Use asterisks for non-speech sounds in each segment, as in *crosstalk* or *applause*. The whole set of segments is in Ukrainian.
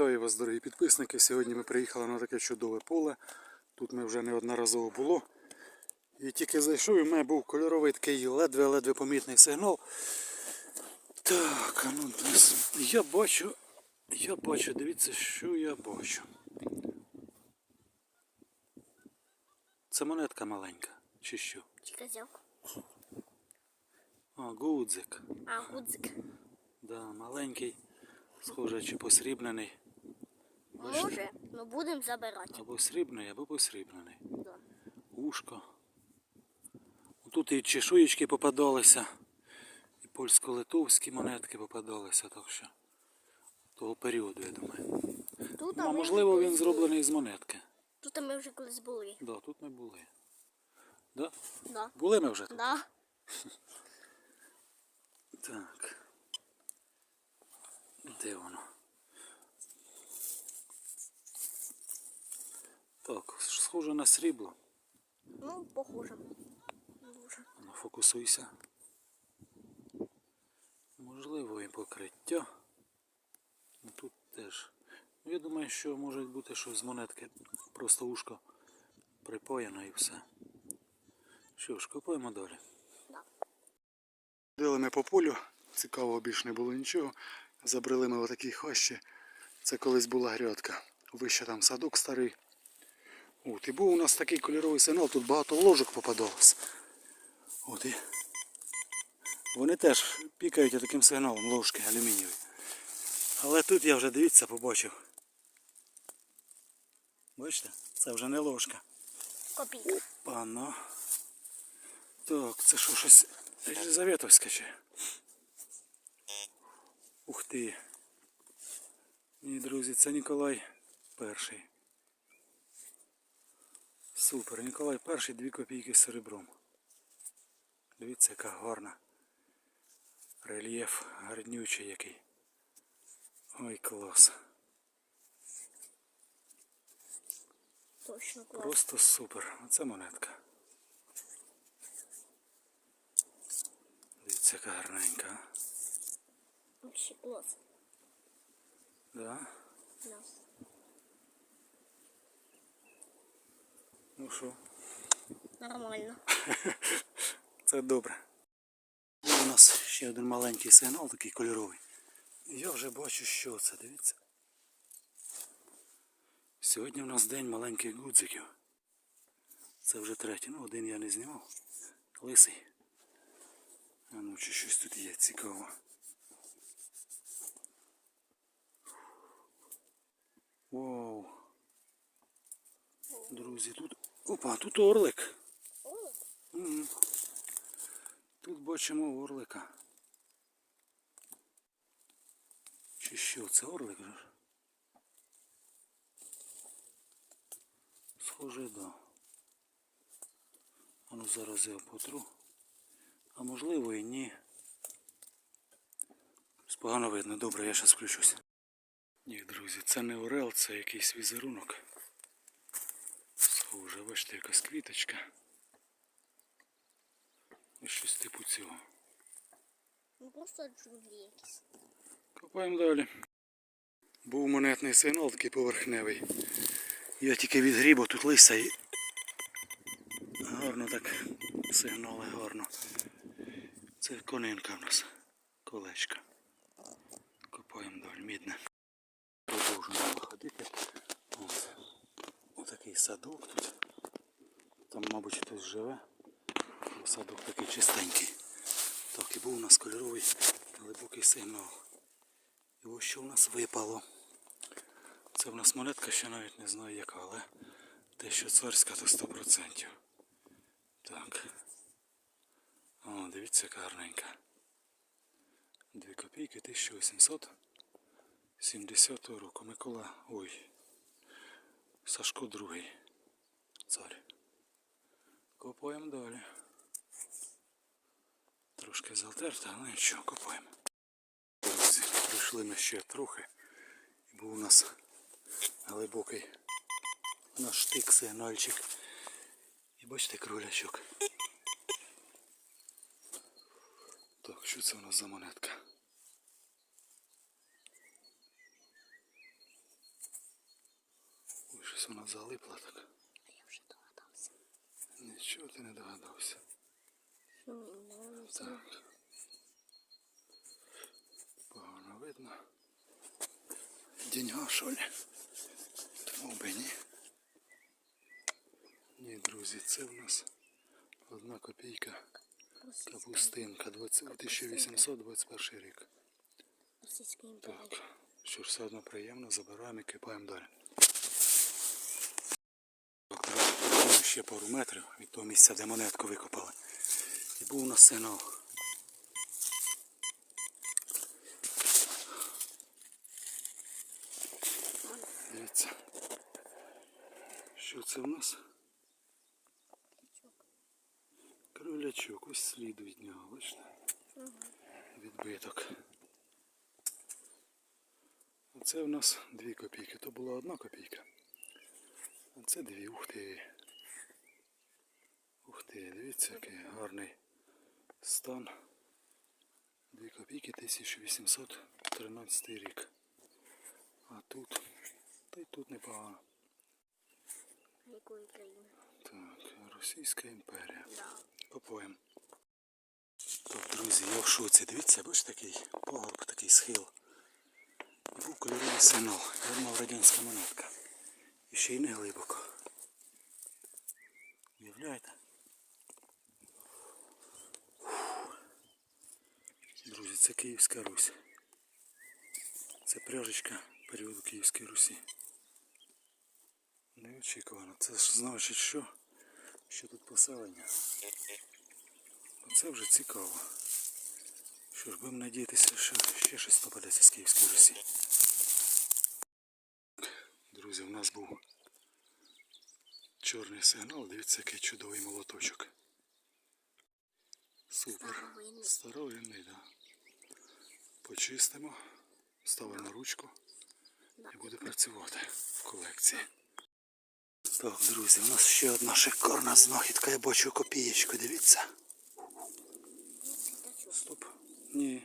Вітаю вас, дорогі підписники. Сьогодні ми приїхали на таке чудове поле. Тут ми вже неодноразово було. І тільки зайшов, і в мене був кольоровий такий ледве-ледве помітний сигнал. Так, а ну я бачу, я бачу, дивіться, що я бачу. Це монетка маленька, чи що? Чикозяк. А, гудзик. А, гудзик. Да, маленький, схоже, чи посрібнений. Може, ну будемо забирати. Або срібний, або посрібнений. Да. Ушко. Тут і чешуєчки попадалися, і польсько-литовські монетки попадалися, так що того періоду, я думаю. Тут, Ну, а можливо, він зроблений з монетки. Тут ми вже колись були. Да, тут ми були. Да? Да. Були ми вже тут? Да. Так. Де воно? Так, схоже на срібло. Ну, похоже. Дуже. Ну, фокусуйся. Можливо, і покриття. Ну, Тут теж. Ну, Я думаю, що може бути щось з монетки. Просто ушко припаяно і все. Що ж, копаємо далі. Да. Ходили ми по полю, цікавого більш не було нічого. Забрели ми в отакій хащі. Це колись була грядка. Вище там садок старий. От, і був у нас такий кольоровий сигнал, тут багато ложок попадалось. От і вони теж пікають таким сигналом ложки алюмінієві. Але тут я вже дивіться побачив. Бачите? Це вже не ложка. Копійка. Пано. Так, це що щось Єлизаветовське чи? Ух ти. Ні, друзі, це Ніколай перший. Супер, Ніколай перший, дві копійки з серебром. Дивіться, яка гарна. Рельєф гарнючий який. Ой, клас. Точно клас. Просто супер. Оце монетка. Дивіться, яка гарненька. Вообще клас. Да? Да. Ну що, Нормально. *laughs* це добре. І у нас ще один маленький сигнал, такий кольоровий. Я вже бачу, що це, дивіться. Сьогодні у нас день маленьких гудзиків. Це вже третій. Ну, один я не знімав. Лисий. А ну, чи щось тут є цікаво. Вау. Друзі, тут. Опа, тут орлик. Тут бачимо орлика. Чи що, це орлик же? Схоже, да. А ну зараз я потру. А можливо і ні. Погано видно, добре, я зараз включусь. Ні, друзі, це не орел, це якийсь візерунок. Схоже, бачите, якась квіточка. Ось щось типу цього. ну просто джунглі якісь. Копаємо далі. Був монетний сигнал такий поверхневий. Я тільки відгріб, бо тут листя і гарно так сигнали гарно. Це конинка в нас. Колечко. Копаємо далі, мідне. Продовжуємо ходити. От. Отакий садок тут. Там, мабуть, хтось живе. Садок такий чистенький. Так, і був у нас кольоровий глибокий сигнал. І ось що в нас випало. Це в нас монетка, ще навіть не знаю яка, але те, що царська, то 100%. Так. О, дивіться, яка гарненька. Дві копійки 1870 року. Микола. Ой. Сашко другий. Цар. Копаємо далі. Трошки залтерта, але нічого, копаємо. Друзі, пройшли ми ще трохи. І був у нас глибокий наш штик сигнальчик. І бачите кролячок. Так, що це у нас за монетка? Щось вона залипла так. А я вже догадався. Нічого ти не догадався. Так. Погано видно. Деньга, що ли? Тому би ні. Ні, друзі, це в нас одна копійка капустинка 20 1821 рік. Так, що ж все одно приємно, забираємо і кипаємо далі. Так, друзі, проходимо ще пару метрів від того місця, де монетку викопали. І був у нас сигнал. Дивіться. Що це в нас? Кривлячок, ось слід від нього, бачите? Відбиток. Оце в нас дві копійки. То була одна копійка. А це дві. Ух ти. Ух ти, дивіться, який гарний стан. Дві копійки 1813 рік. А тут, та й тут непогано. Якої країни? Так, Російська імперія. Да. Копаємо. Так, друзі, я в шоці. Дивіться, бачите такий пагорб, такий схил. Був кольоровий сигнал. Я думав радянська монетка. І ще й не глибоко. Уявляєте? Фух. Друзі, це Київська Русь. Це пряжечка періоду Київської Русі. Неочікувано. Це ж значить що? Що тут поселення. Оце вже цікаво. Що ж, будемо надіятися, що ще щось попадеться з Київської Русі. Друзі, у нас був чорний сигнал. Дивіться, який чудовий молоточок. Супер. Старовинний, так. Да. Почистимо, ставимо ручку і буде працювати в колекції. Так, друзі, у нас ще одна шикарна знахідка. Я бачу копієчку, дивіться. Стоп. Ні.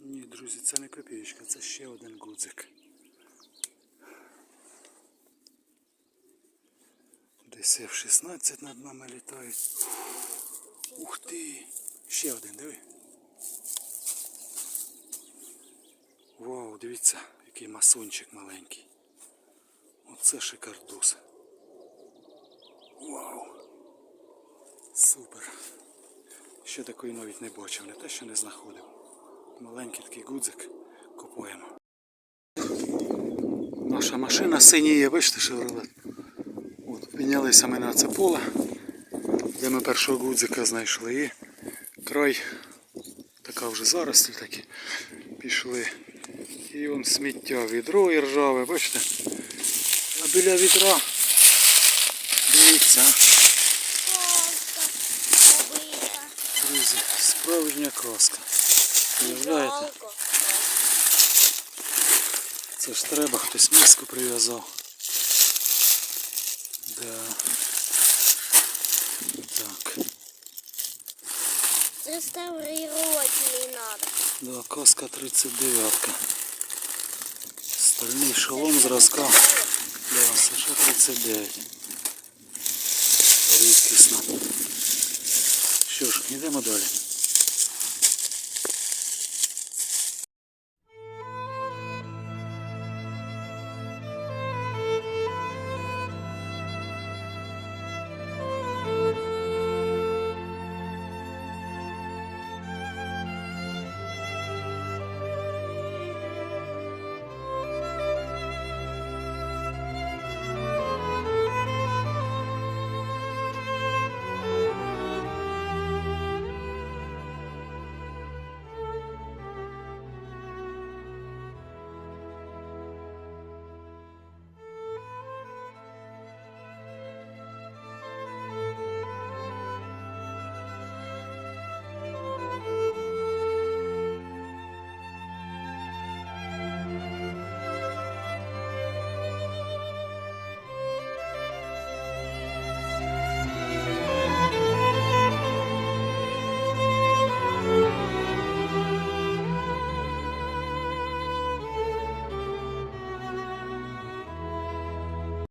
Ні, друзі, це не копієчка, це ще один гудзик. Десь F-16 над нами літають. Ух ти! Ще один, диви. Вау, дивіться, який масончик маленький. Оце шикардос. Вау! Супер. Ще такої навіть не бачив, не те, що не знаходив. Маленький такий гудзик купуємо. Наша машина синіє, бачите, шевролет. От, піднялися ми на це поле, де ми першого гудзика знайшли. І край, така вже зарослі такі, пішли. І вон сміття, відро і ржаве, бачите? А біля відра, дивіться, друзі, справжня краска. Уявляєте? Це ж треба, хтось миску прив'язав. Да. Так. Реставрировать не надо. Да, каска 39. Стальний шолом зразка. Да, США 39. Рідкісно. Що ж, йдемо далі.